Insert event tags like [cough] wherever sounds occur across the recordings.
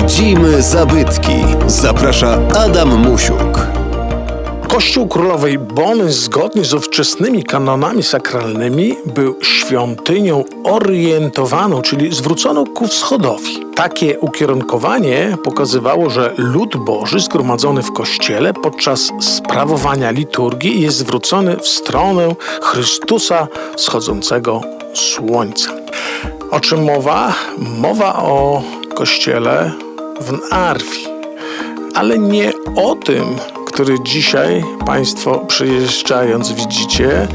Sprawdzimy zabytki. Zaprasza Adam Musiuk. Kościół Królowej Bony, zgodnie z ówczesnymi kanonami sakralnymi, był świątynią orientowaną, czyli zwróconą ku wschodowi. Takie ukierunkowanie pokazywało, że lud Boży zgromadzony w kościele podczas sprawowania liturgii jest zwrócony w stronę Chrystusa wschodzącego słońca. O czym mowa? Mowa o kościele w Narwi ale nie o tym, który dzisiaj Państwo przyjeżdżając widzicie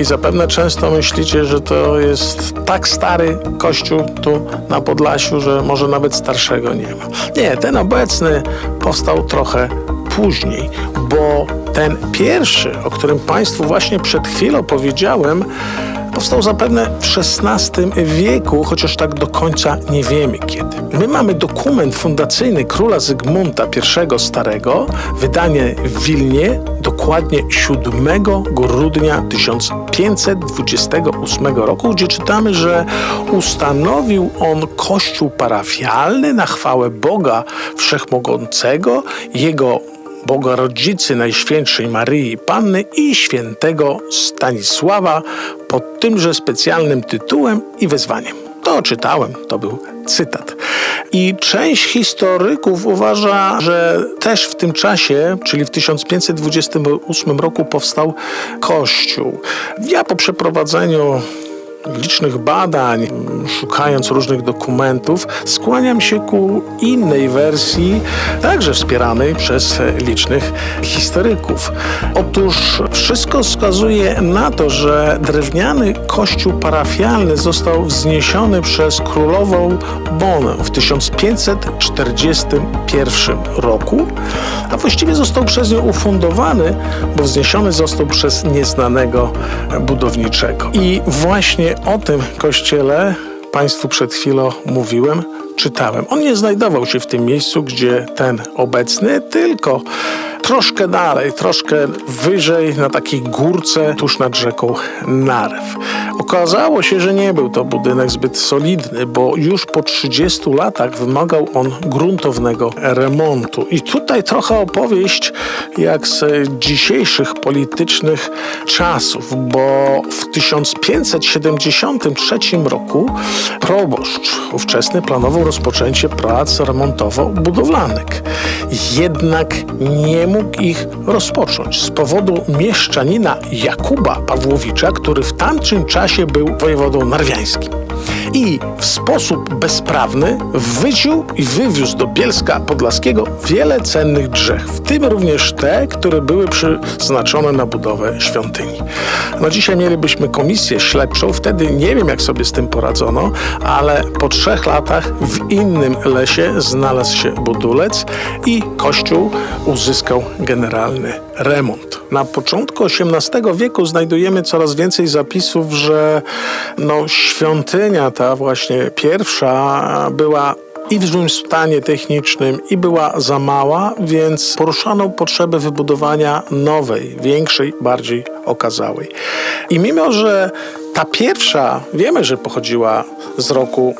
i zapewne często myślicie, że to jest tak stary kościół tu na Podlasiu, że może nawet starszego nie ma. Nie, ten obecny powstał trochę później, bo ten pierwszy, o którym Państwu właśnie przed chwilą powiedziałem, Powstał zapewne w XVI wieku, chociaż tak do końca nie wiemy kiedy. My mamy dokument fundacyjny króla Zygmunta I Starego, wydanie w Wilnie dokładnie 7 grudnia 1528 roku, gdzie czytamy, że ustanowił on kościół parafialny na chwałę Boga Wszechmogącego, jego Boga Rodzicy Najświętszej Maryi Panny i świętego Stanisława pod tymże specjalnym tytułem i wezwaniem. To czytałem, to był cytat. I część historyków uważa, że też w tym czasie, czyli w 1528 roku powstał Kościół. Ja po przeprowadzeniu licznych badań, szukając różnych dokumentów, skłaniam się ku innej wersji, także wspieranej przez licznych historyków. Otóż wszystko wskazuje na to, że drewniany kościół parafialny został wzniesiony przez królową Bonę w 1541 roku, a właściwie został przez nią ufundowany, bo wzniesiony został przez nieznanego budowniczego. I właśnie o tym kościele Państwu przed chwilą mówiłem, czytałem. On nie znajdował się w tym miejscu, gdzie ten obecny, tylko troszkę dalej, troszkę wyżej, na takiej górce tuż nad rzeką Narew. Okazało się, że nie był to budynek zbyt solidny, bo już po 30 latach wymagał on gruntownego remontu. I tutaj trochę opowieść jak z dzisiejszych politycznych czasów, bo w 1573 roku proboszcz ówczesny planował rozpoczęcie prac remontowo-budowlanych. Jednak nie mógł ich rozpocząć z powodu mieszczanina Jakuba Pawłowicza, który w tamtym czasie był wojewodą narwiańskim. I w sposób bezprawny wyciął i wywiózł do Bielska Podlaskiego wiele cennych drzew, w tym również te, które były przeznaczone na budowę świątyni. No dzisiaj mielibyśmy komisję śledczą, wtedy nie wiem jak sobie z tym poradzono, ale po trzech latach w innym lesie znalazł się budulec i kościół uzyskał generalny remont. Na początku XVIII wieku znajdujemy coraz więcej zapisów, że no, świątynia ta właśnie pierwsza była i w złym stanie technicznym, i była za mała, więc poruszano potrzebę wybudowania nowej, większej, bardziej okazałej. I mimo, że ta pierwsza, wiemy, że pochodziła z roku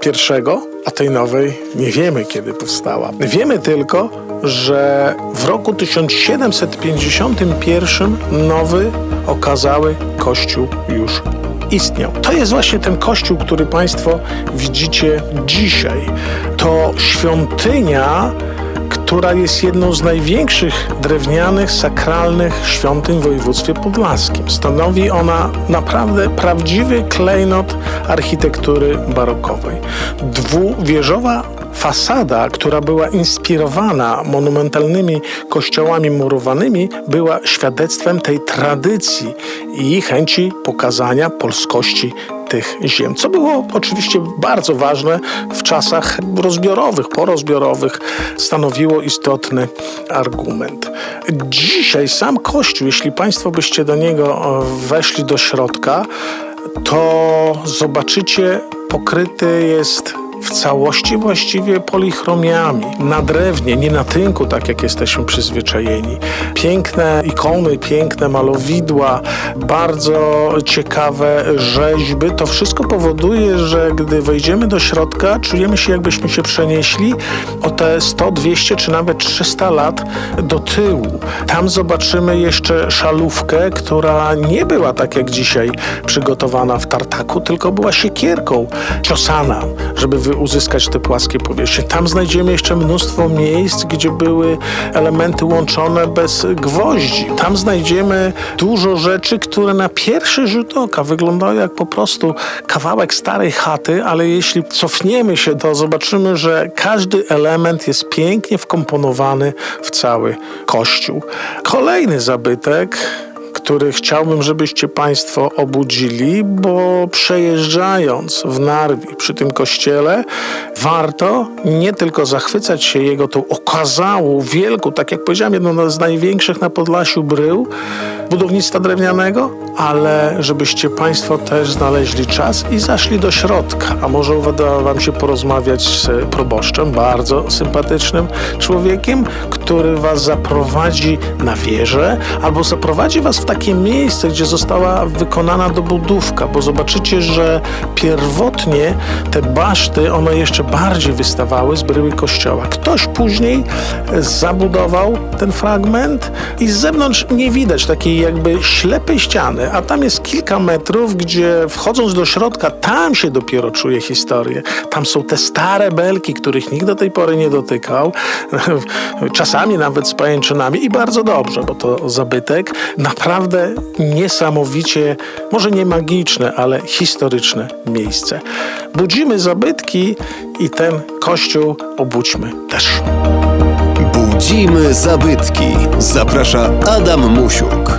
1541, a tej nowej nie wiemy, kiedy powstała. Wiemy tylko, że w roku 1751 nowy, okazały kościół już istniał. To jest właśnie ten kościół, który Państwo widzicie dzisiaj. To świątynia, która jest jedną z największych drewnianych, sakralnych świątyń w województwie podlaskim. Stanowi ona naprawdę prawdziwy klejnot architektury barokowej. Dwuwieżowa fasada, która była inspirowana monumentalnymi kościołami murowanymi, była świadectwem tej tradycji i chęci pokazania polskości tych ziem, co było oczywiście bardzo ważne w czasach rozbiorowych, porozbiorowych, stanowiło istotny argument. Dzisiaj sam Kościół, jeśli Państwo byście do niego e, weszli do środka, to zobaczycie, pokryty jest całości właściwie polichromiami. Na drewnie, nie na tynku, tak jak jesteśmy przyzwyczajeni. Piękne ikony, piękne malowidła, bardzo ciekawe rzeźby. To wszystko powoduje, że gdy wejdziemy do środka, czujemy się jakbyśmy się przenieśli o te 100, 200 czy nawet 300 lat do tyłu. Tam zobaczymy jeszcze szalówkę, która nie była tak jak dzisiaj przygotowana w tartaku, tylko była siekierką ciosana, żeby uzyskać te płaskie powierzchnie. Tam znajdziemy jeszcze mnóstwo miejsc, gdzie były elementy łączone bez gwoździ. Tam znajdziemy dużo rzeczy, które na pierwszy rzut oka wyglądają jak po prostu kawałek starej chaty, ale jeśli cofniemy się, to zobaczymy, że każdy element jest pięknie wkomponowany w cały kościół. Kolejny zabytek który chciałbym, żebyście Państwo obudzili, bo przejeżdżając w Narwi przy tym kościele, warto nie tylko zachwycać się jego tą okazałą, wielką, tak jak powiedziałem, jedną z największych na Podlasiu brył budownictwa drewnianego, ale żebyście Państwo też znaleźli czas i zaszli do środka. A może uda Wam się porozmawiać z proboszczem, bardzo sympatycznym człowiekiem, który Was zaprowadzi na wieżę albo zaprowadzi Was w takie miejsce, gdzie została wykonana dobudówka, bo zobaczycie, że pierwotnie te baszty, one jeszcze bardziej wystawały z bryły kościoła. Ktoś później e, zabudował ten fragment i z zewnątrz nie widać takiej jakby ślepej ściany, a tam jest kilka metrów, gdzie wchodząc do środka, tam się dopiero czuje historię. Tam są te stare belki, których nikt do tej pory nie dotykał, [laughs] czasami nawet z pajęczynami i bardzo dobrze, bo to zabytek. Naprawdę niesamowicie, może nie magiczne, ale historyczne miejsce. Budzimy zabytki i ten kościół obudźmy też. Budzimy zabytki. Zaprasza Adam Musiuk.